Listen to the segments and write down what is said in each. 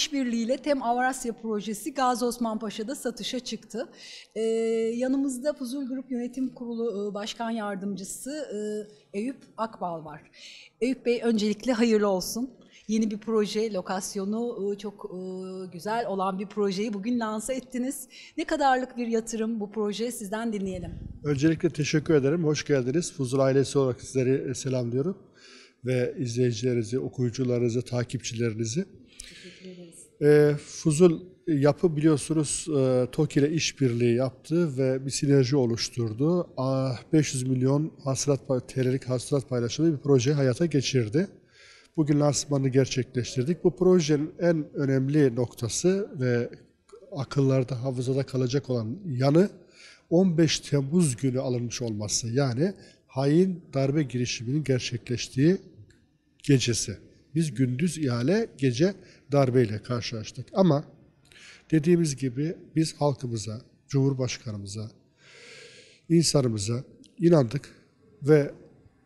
işbirliğiyle Tem Avrasya Projesi Gazi Osman Paşa'da satışa çıktı. Ee, yanımızda Fuzul Grup Yönetim Kurulu e, Başkan Yardımcısı e, Eyüp Akbal var. Eyüp Bey öncelikle hayırlı olsun. Yeni bir proje, lokasyonu e, çok e, güzel olan bir projeyi bugün lanse ettiniz. Ne kadarlık bir yatırım bu proje sizden dinleyelim. Öncelikle teşekkür ederim. Hoş geldiniz. Fuzul ailesi olarak sizleri selamlıyorum. Ve izleyicilerinizi, okuyucularınızı, takipçilerinizi. Ee, Fuzul yapı biliyorsunuz e, TOKİ ile işbirliği yaptı ve bir sinerji oluşturdu. Ah, 500 milyon hasılat TL'lik hasılat paylaşımı bir proje hayata geçirdi. Bugün lansmanını gerçekleştirdik. Bu projenin en önemli noktası ve akıllarda, hafızada kalacak olan yanı 15 Temmuz günü alınmış olması. Yani hain darbe girişiminin gerçekleştiği gecesi. Biz gündüz ihale, gece darbeyle karşılaştık. Ama dediğimiz gibi biz halkımıza, Cumhurbaşkanımıza, insanımıza inandık ve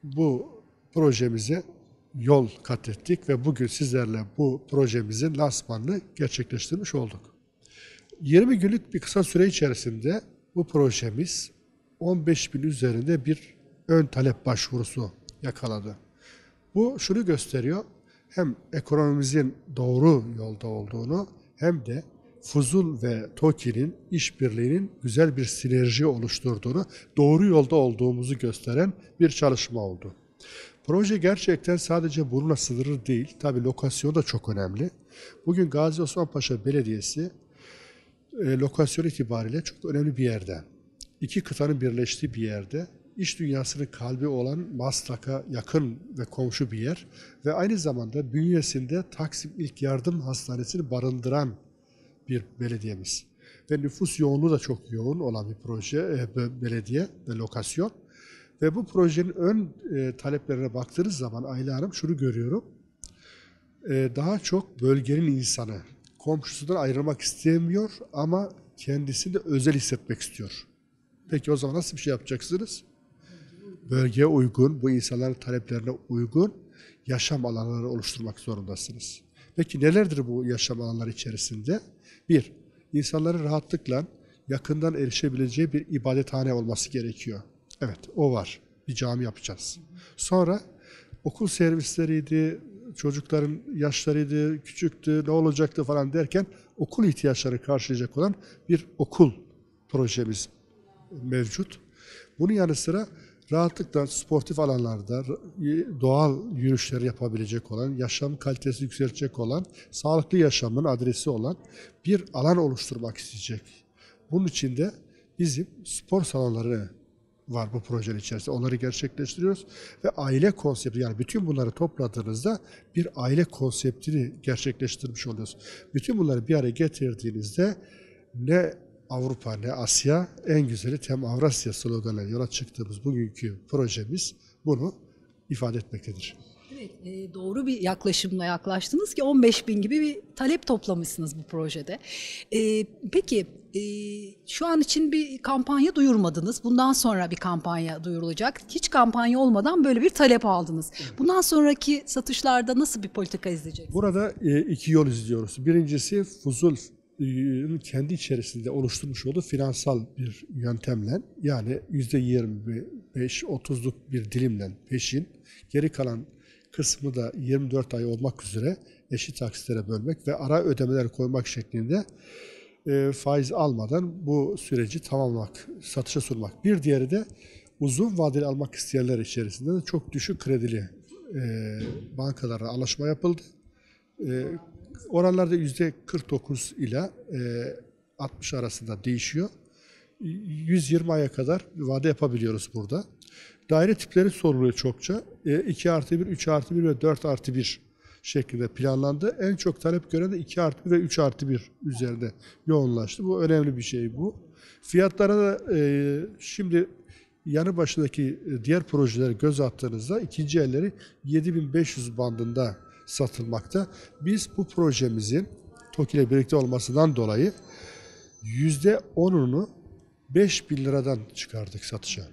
bu projemize yol kat ettik ve bugün sizlerle bu projemizin lansmanını gerçekleştirmiş olduk. 20 günlük bir kısa süre içerisinde bu projemiz 15 bin üzerinde bir ön talep başvurusu yakaladı. Bu şunu gösteriyor, hem ekonomimizin doğru yolda olduğunu hem de Fuzul ve TOKİ'nin işbirliğinin güzel bir sinerji oluşturduğunu, doğru yolda olduğumuzu gösteren bir çalışma oldu. Proje gerçekten sadece bununla sınırlı değil. Tabii lokasyon da çok önemli. Bugün Gazi Osman Paşa Belediyesi e, lokasyon itibariyle çok önemli bir yerde. İki kıtanın birleştiği bir yerde. İş dünyasının kalbi olan Maslak'a yakın ve komşu bir yer. Ve aynı zamanda bünyesinde Taksim İlk Yardım Hastanesi'ni barındıran bir belediyemiz. Ve nüfus yoğunluğu da çok yoğun olan bir proje, e, be- belediye ve lokasyon. Ve bu projenin ön e, taleplerine baktığınız zaman Ayla Hanım şunu görüyorum. E, daha çok bölgenin insanı komşusundan ayrılmak istemiyor ama kendisini de özel hissetmek istiyor. Peki o zaman nasıl bir şey yapacaksınız? Bölgeye uygun, bu insanların taleplerine uygun yaşam alanları oluşturmak zorundasınız. Peki nelerdir bu yaşam alanları içerisinde? Bir, insanların rahatlıkla yakından erişebileceği bir ibadethane olması gerekiyor. Evet, o var. Bir cami yapacağız. Sonra okul servisleriydi, çocukların yaşlarıydı, küçüktü, ne olacaktı falan derken okul ihtiyaçlarını karşılayacak olan bir okul projemiz mevcut. Bunun yanı sıra rahatlıkla sportif alanlarda doğal yürüyüşler yapabilecek olan, yaşam kalitesi yükseltecek olan, sağlıklı yaşamın adresi olan bir alan oluşturmak isteyecek. Bunun için de bizim spor salonları var bu projenin içerisinde. Onları gerçekleştiriyoruz ve aile konsepti yani bütün bunları topladığınızda bir aile konseptini gerçekleştirmiş oluyoruz. Bütün bunları bir araya getirdiğinizde ne Avrupa ne Asya en güzeli Tem Avrasya sloganıyla yola çıktığımız bugünkü projemiz bunu ifade etmektedir. Evet, e, doğru bir yaklaşımla yaklaştınız ki 15 bin gibi bir talep toplamışsınız bu projede. E, peki e, şu an için bir kampanya duyurmadınız. Bundan sonra bir kampanya duyurulacak. Hiç kampanya olmadan böyle bir talep aldınız. Bundan sonraki satışlarda nasıl bir politika izleyeceksiniz? Burada e, iki yol izliyoruz. Birincisi Fuzul kendi içerisinde oluşturmuş olduğu finansal bir yöntemle yani %25-30'luk bir dilimle peşin geri kalan kısmı da 24 ay olmak üzere eşit taksitlere bölmek ve ara ödemeler koymak şeklinde e, faiz almadan bu süreci tamamlamak, satışa sunmak. Bir diğeri de uzun vadeli almak isteyenler içerisinde de çok düşük kredili e, bankalarla anlaşma yapıldı. E, oranlarda yüzde 49 ile e, 60 arasında değişiyor. 120 aya kadar vade yapabiliyoruz burada. Daire tipleri soruluyor çokça. E, 2 artı 1, 3 artı 1 ve 4 artı 1 şeklinde planlandı. En çok talep gören de 2 artı 1 ve 3 artı 1 üzerinde yoğunlaştı. Bu önemli bir şey bu. Fiyatlara da e, şimdi yanı başındaki e, diğer projeleri göz attığınızda ikinci elleri 7500 bandında satılmakta. Biz bu projemizin TOKİ ile birlikte olmasından dolayı %10'unu 5000 liradan çıkardık satışa.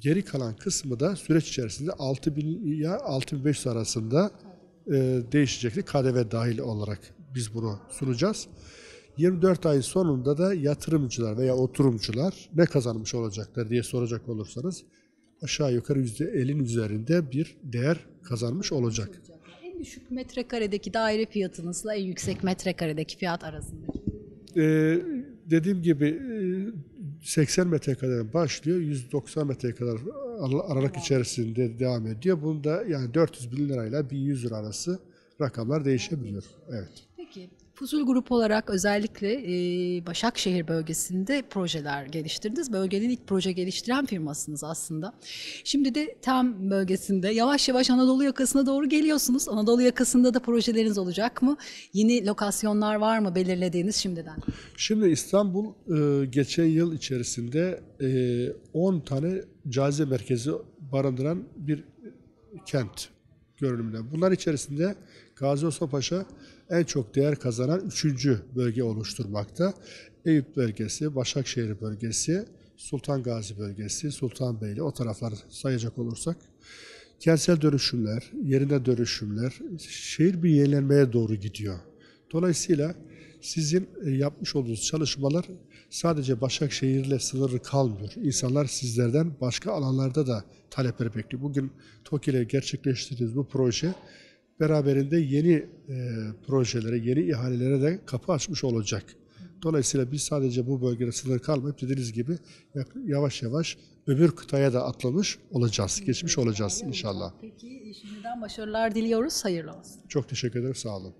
Geri kalan kısmı da süreç içerisinde 6000 ya 6500 arasında e, değişecekti KDV dahil olarak biz bunu sunacağız. 24 ay sonunda da yatırımcılar veya oturumcular ne kazanmış olacaklar diye soracak olursanız aşağı yukarı %50'nin üzerinde bir değer kazanmış olacak. Düşük metrekaredeki daire fiyatınızla en yüksek metrekaredeki fiyat arasındaki. Ee, dediğim gibi e, 80 metrekareden başlıyor, 190 metreye kadar ar- aralık içerisinde devam ediyor. Bunda yani 400 bin lirayla 1100 lira arası rakamlar değişebiliyor. Evet. Fuzul Grup olarak özellikle e, Başakşehir bölgesinde projeler geliştirdiniz. Bölgenin ilk proje geliştiren firmasınız aslında. Şimdi de tam bölgesinde yavaş yavaş Anadolu yakasına doğru geliyorsunuz. Anadolu yakasında da projeleriniz olacak mı? Yeni lokasyonlar var mı belirlediğiniz şimdiden? Şimdi İstanbul e, geçen yıl içerisinde e, 10 tane cazibe merkezi barındıran bir kent görünümünde. Bunlar içerisinde Gazi Osman Paşa en çok değer kazanan üçüncü bölge oluşturmakta. Eyüp bölgesi, Başakşehir bölgesi, Sultan Gazi bölgesi, Sultanbeyli o tarafları sayacak olursak kentsel dönüşümler, yerine dönüşümler, şehir bir yenilenmeye doğru gidiyor. Dolayısıyla sizin e, yapmış olduğunuz çalışmalar sadece Başakşehir'le sınırlı kalmıyor. İnsanlar sizlerden başka alanlarda da talepleri bekliyor. Bugün TOKİ ile gerçekleştirdiğiniz bu proje beraberinde yeni e, projelere, yeni ihalelere de kapı açmış olacak. Dolayısıyla biz sadece bu bölgede sınır kalmayıp dediğiniz gibi yavaş yavaş öbür kıtaya da atlamış olacağız, geçmiş olacağız inşallah. Peki şimdiden başarılar diliyoruz. Hayırlı olsun. Çok teşekkür ederim, sağ olun.